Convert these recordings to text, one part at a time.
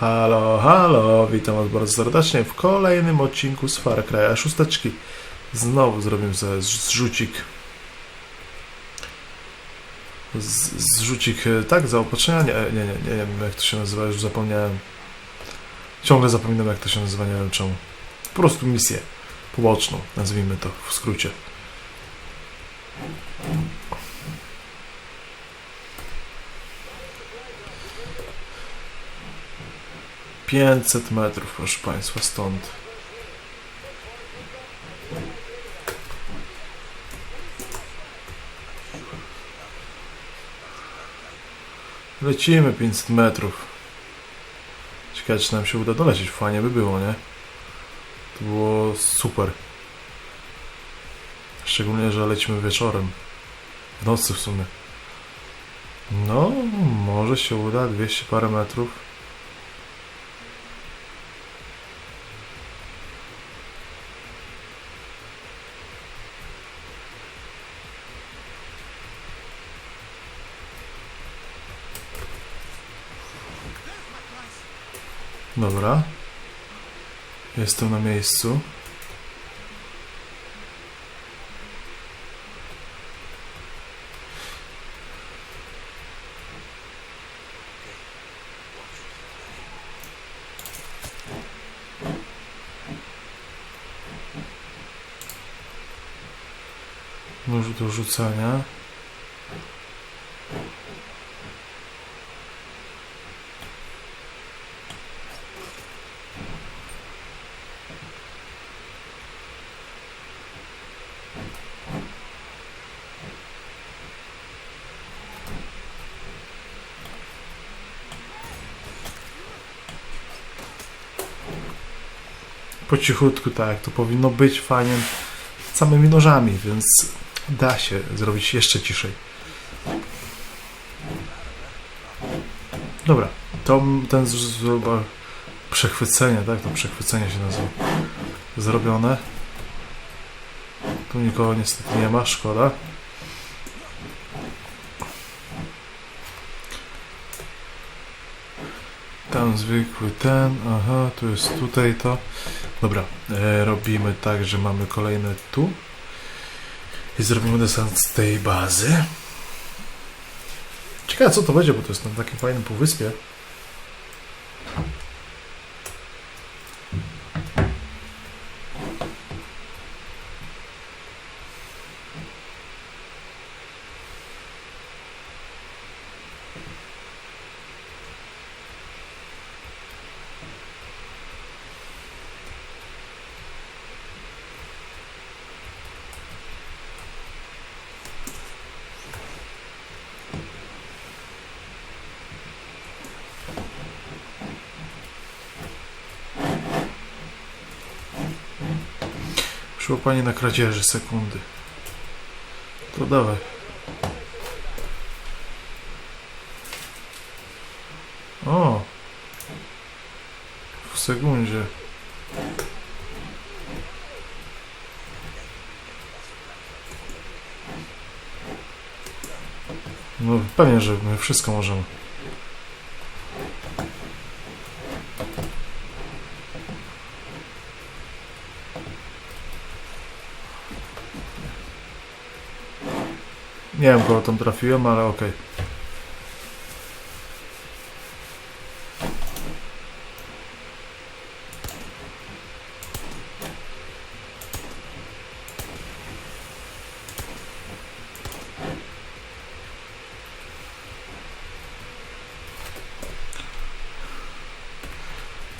Halo, halo, witam was bardzo serdecznie w kolejnym odcinku z Far Cry'a. Znowu zrobimy sobie zrzucik. Z, zrzucik, e, tak, zaopatrzenia? Nie, nie, nie, nie wiem jak to się nazywa, już zapomniałem. Ciągle zapominam jak to się nazywa, nie wiem czemu. Po prostu misję poboczną, nazwijmy to w skrócie. Pięćset metrów, proszę Państwa, stąd. Lecimy 500 metrów. Ciekawe, czy nam się uda dolecieć. Fajnie by było, nie? To było super. Szczególnie, że lecimy wieczorem. W nocy w sumie. No, może się uda. 200 parę metrów. Dobra. Jestem na miejscu. Nóż do rzucania. Po cichutku, tak jak to powinno być, fajnie, samymi nożami, więc da się zrobić jeszcze ciszej. Dobra, to ten z- z- chyba przechwycenie, tak? To przechwycenie się nazywa. Zrobione. Tu nikogo niestety nie ma, szkoda. Tam zwykły ten, aha, tu jest tutaj to. Dobra, e, robimy tak, że mamy kolejne tu. I zrobimy desant z tej bazy. Ciekawe co to będzie, bo to jest na takim fajnym półwyspie. Przyłapanie na kradzieży sekundy. To dawaj. O! W sekundzie. No pewnie, że my wszystko możemy. Nie wiem, kogo tam trafiłem, ale okej.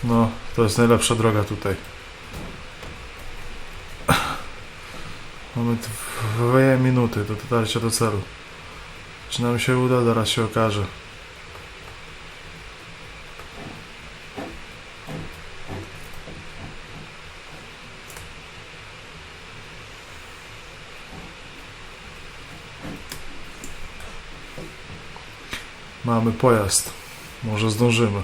No, to jest najlepsza droga tutaj. Mamy dwie minuty do dotarcia do celu. Czy nam się uda? Zaraz się okaże. Mamy pojazd. Może zdążymy.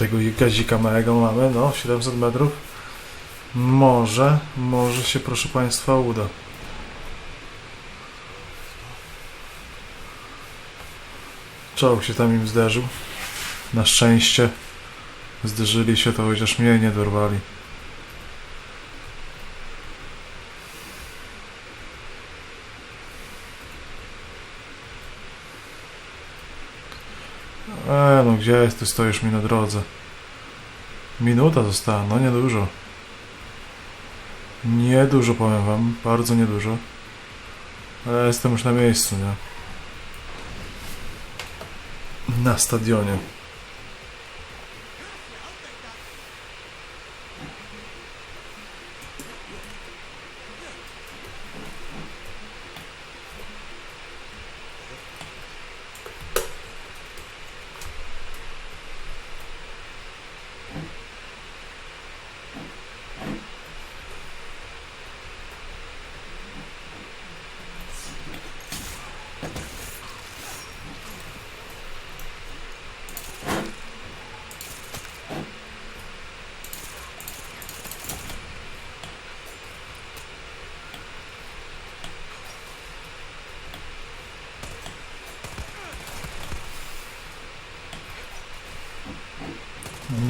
tego gazika małego mamy, no 700 metrów. Może, może się proszę Państwa uda. Czołg się tam im zderzył. Na szczęście zderzyli się, to chociaż mnie nie dorwali. Gdzie jest? Ty stoisz mi na drodze. Minuta została, no niedużo. Niedużo powiem wam, bardzo niedużo. Ale jestem już na miejscu, nie? Na stadionie.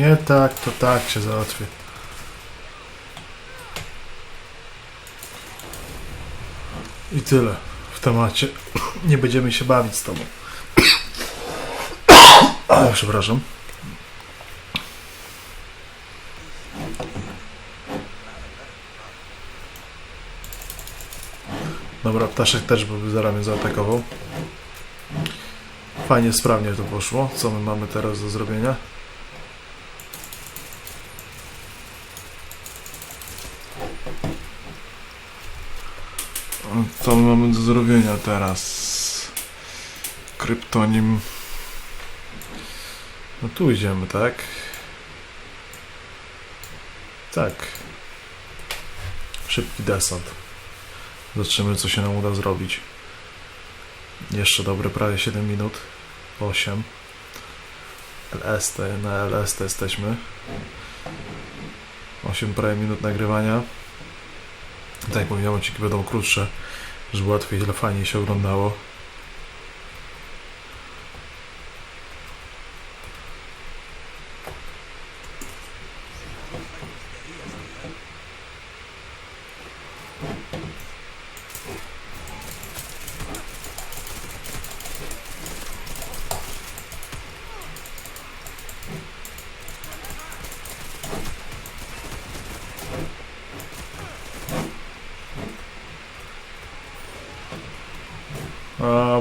Nie tak, to tak się załatwię. I tyle w temacie. Nie będziemy się bawić z tobą. Ale przepraszam. Dobra, ptaszek też by zaraz mnie zaatakował. Fajnie, sprawnie to poszło. Co my mamy teraz do zrobienia? Co my mamy do zrobienia teraz? Kryptonim. No tu idziemy, tak? Tak. Szybki desant. Zobaczymy, co się nam uda zrobić. Jeszcze dobre prawie 7 minut. 8. LST, na LST jesteśmy. 8 prawie minut nagrywania. Tak jak mówiłem, odcinki będą krótsze, żeby łatwiej, ile fajniej się oglądało.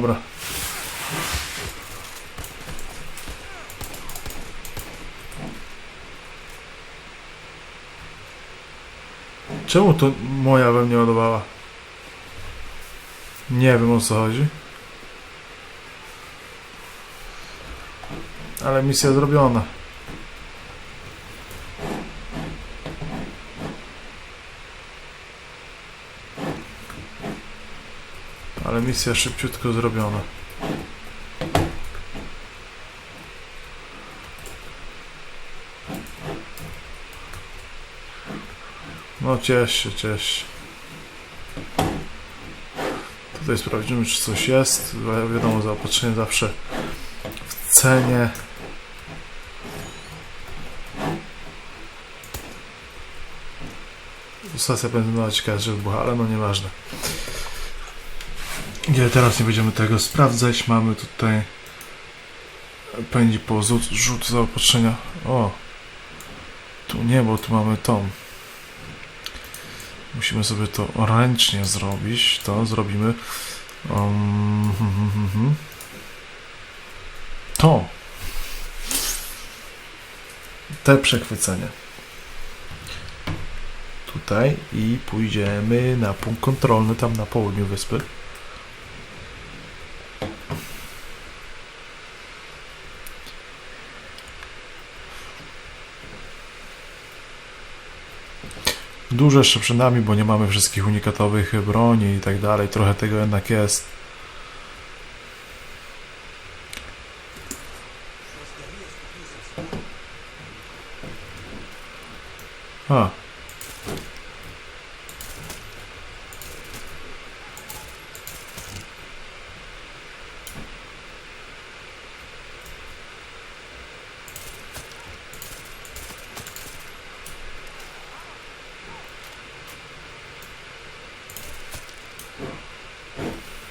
Dobra. Czemu to moja we mnie ładowała? Nie wiem o co chodzi. Ale misja zrobiona. Ale misja szybciutko zrobiona. No ciesz się, ciesz. Tutaj sprawdzimy, czy coś jest. Wi- Wiadomo, zaopatrzenie zawsze w cenie. Stacja benzynowa ciekawa, że była, ale no nieważne. Nie, teraz nie będziemy tego sprawdzać. Mamy tutaj pędzi po rzut, zaopatrzenia. O! Tu nie, bo tu mamy tą. Musimy sobie to ręcznie zrobić. To zrobimy. Um. To. Te przechwycenie. Tutaj i pójdziemy na punkt kontrolny tam na południu wyspy. Dużo jeszcze przed nami, bo nie mamy wszystkich unikatowych broni i tak dalej. Trochę tego jednak jest. A.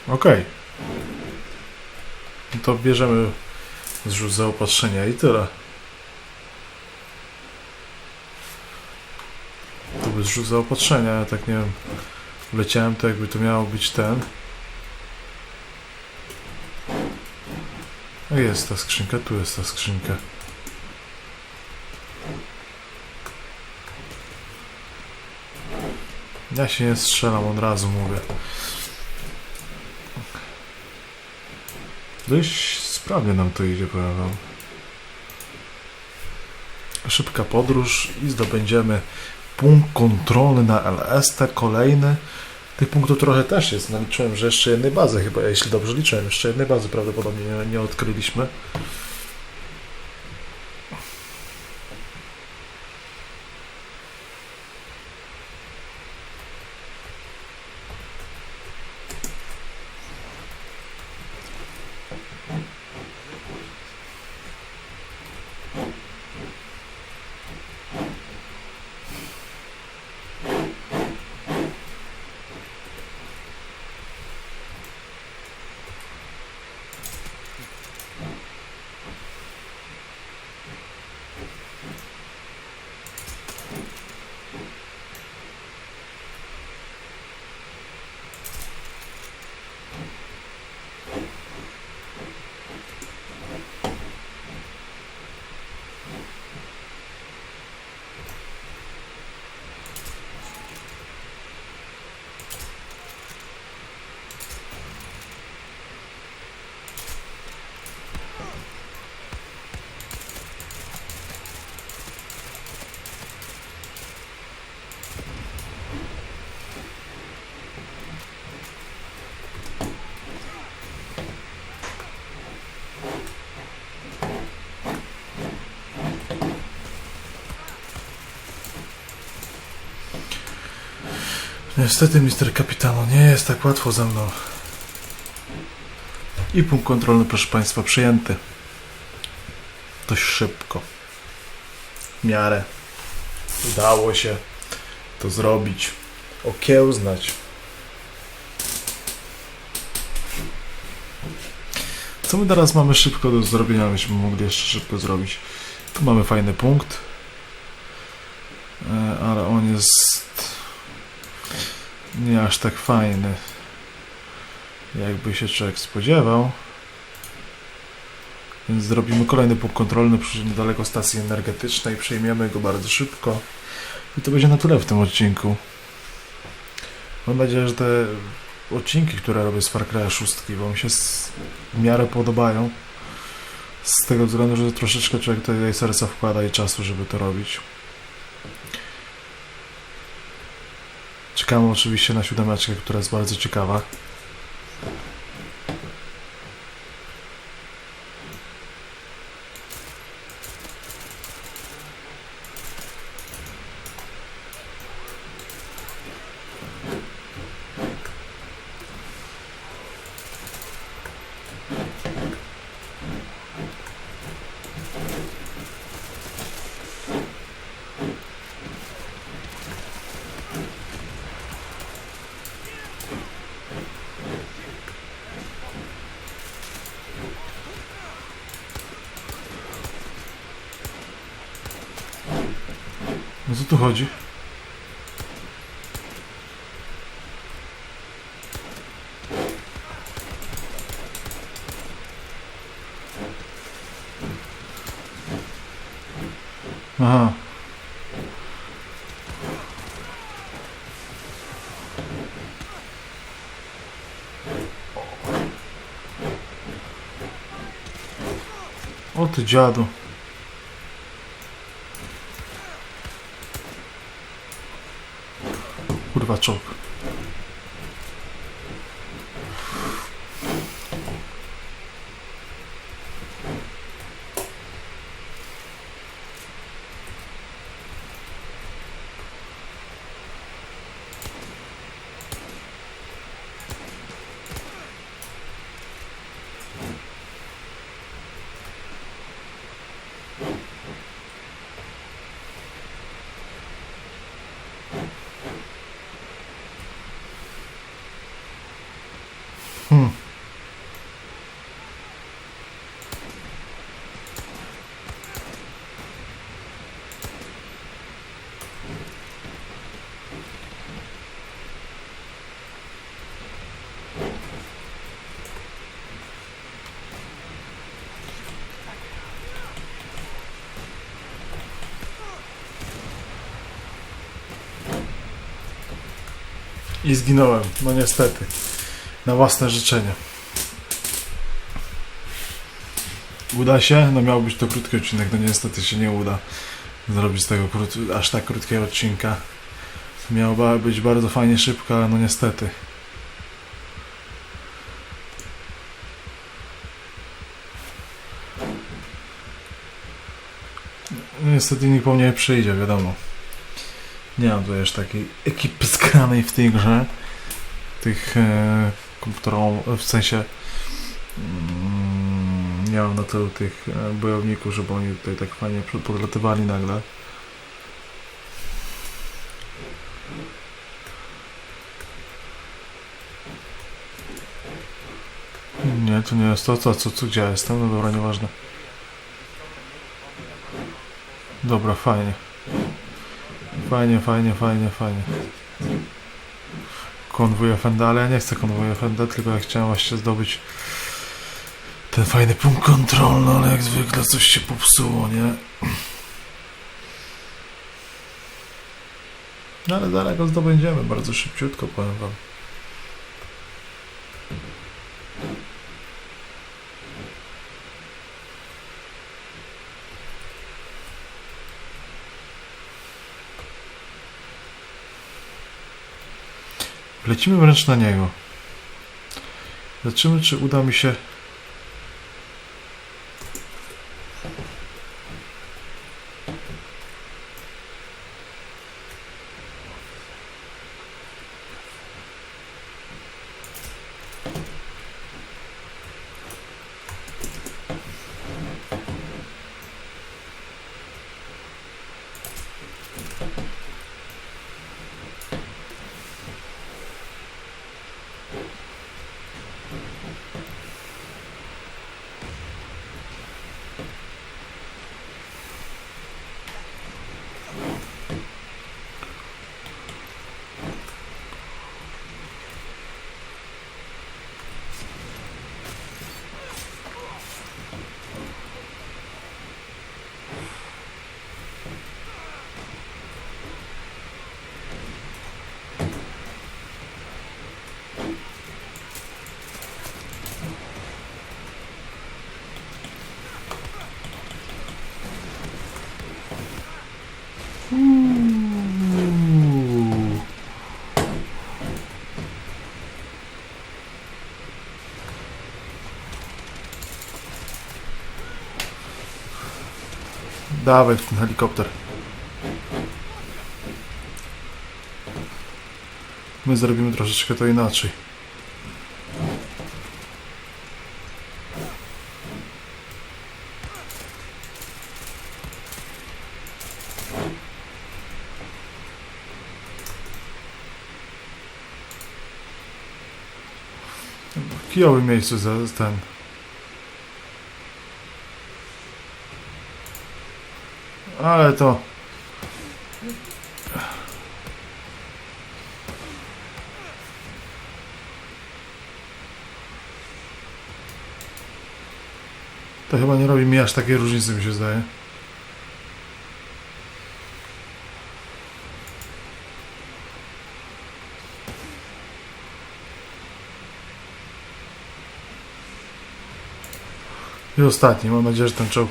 Okej. No to bierzemy zrzut zaopatrzenia i tyle. To był zrzut zaopatrzenia, ja tak nie wiem. Wleciałem to jakby to miało być ten. A jest ta skrzynka, tu jest ta skrzynka. Ja się nie strzelam, od razu mówię. Dość sprawnie nam to idzie, powiem wam. Szybka podróż i zdobędziemy punkt kontrolny na LST, kolejny. Tych punktów trochę też jest. Naliczyłem, że jeszcze jednej bazy chyba, jeśli dobrze liczyłem, jeszcze jednej bazy prawdopodobnie nie, nie odkryliśmy. Oh. Niestety, mister kapitano, nie jest tak łatwo ze mną. I punkt kontrolny, proszę Państwa, przyjęty. Dość szybko. W miarę. Udało się to zrobić. Okiełznać. Co my teraz mamy szybko do zrobienia, byśmy mogli jeszcze szybko zrobić. Tu mamy fajny punkt. E, Ale on jest nie aż tak fajny, jakby się człowiek spodziewał. Więc zrobimy kolejny punkt kontrolny przy niedaleko stacji energetycznej, przejmiemy go bardzo szybko. I to będzie na tyle w tym odcinku. Mam nadzieję, że te odcinki, które robię z Far Cry 6, bo mi się w miarę podobają. Z tego względu, że troszeczkę człowiek tutaj serca wkłada i czasu, żeby to robić. Czekamy oczywiście na siódemeczkę, która jest bardzo ciekawa. Co tu chodzi? Aha. O ty dziadu. Kurwa czołg. Hmm. I zginąłem, no niestety. Na własne życzenie. Uda się? No miał być to krótki odcinek, no niestety się nie uda zrobić z tego aż tak krótkiego odcinka. Miało być bardzo fajnie szybko, ale no niestety. No niestety nikt po mnie nie przyjdzie, wiadomo. Nie mam tutaj aż takiej ekipy skranej w tej grze. Tych, e, którą w sensie mm, mam na tylu tych e, bojowników, żeby oni tutaj tak fajnie podlatywali nagle. Nie, to nie jest to, co, co, co gdzie ja jestem? No dobra, nieważne. Dobra, fajnie. Fajnie, fajnie, fajnie, fajnie. Konwój FND, ale ja nie chcę konwoju FND, tylko ja chciałem właśnie zdobyć ten fajny punkt kontrolny, ale jak zwykle coś się popsuło, nie? No ale zaraz go zdobędziemy bardzo szybciutko, powiem wam. Lecimy wręcz na niego. Zobaczymy, czy uda mi się... Dawaj w ten helikopter. My zrobimy troszeczkę to inaczej. W kijowym miejscu za ten. Ale to. To chyba nie robi mi aż takiej różnicy, mi się zdaje. I ostatni, mam nadzieję, że ten czołg.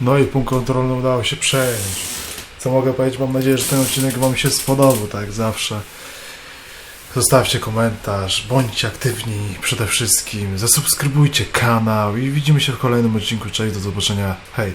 No i punkt kontrolny udało się przejąć. Co mogę powiedzieć? Mam nadzieję, że ten odcinek Wam się spodobał, tak jak zawsze. Zostawcie komentarz, bądźcie aktywni przede wszystkim, zasubskrybujcie kanał i widzimy się w kolejnym odcinku. Cześć, do zobaczenia, hej!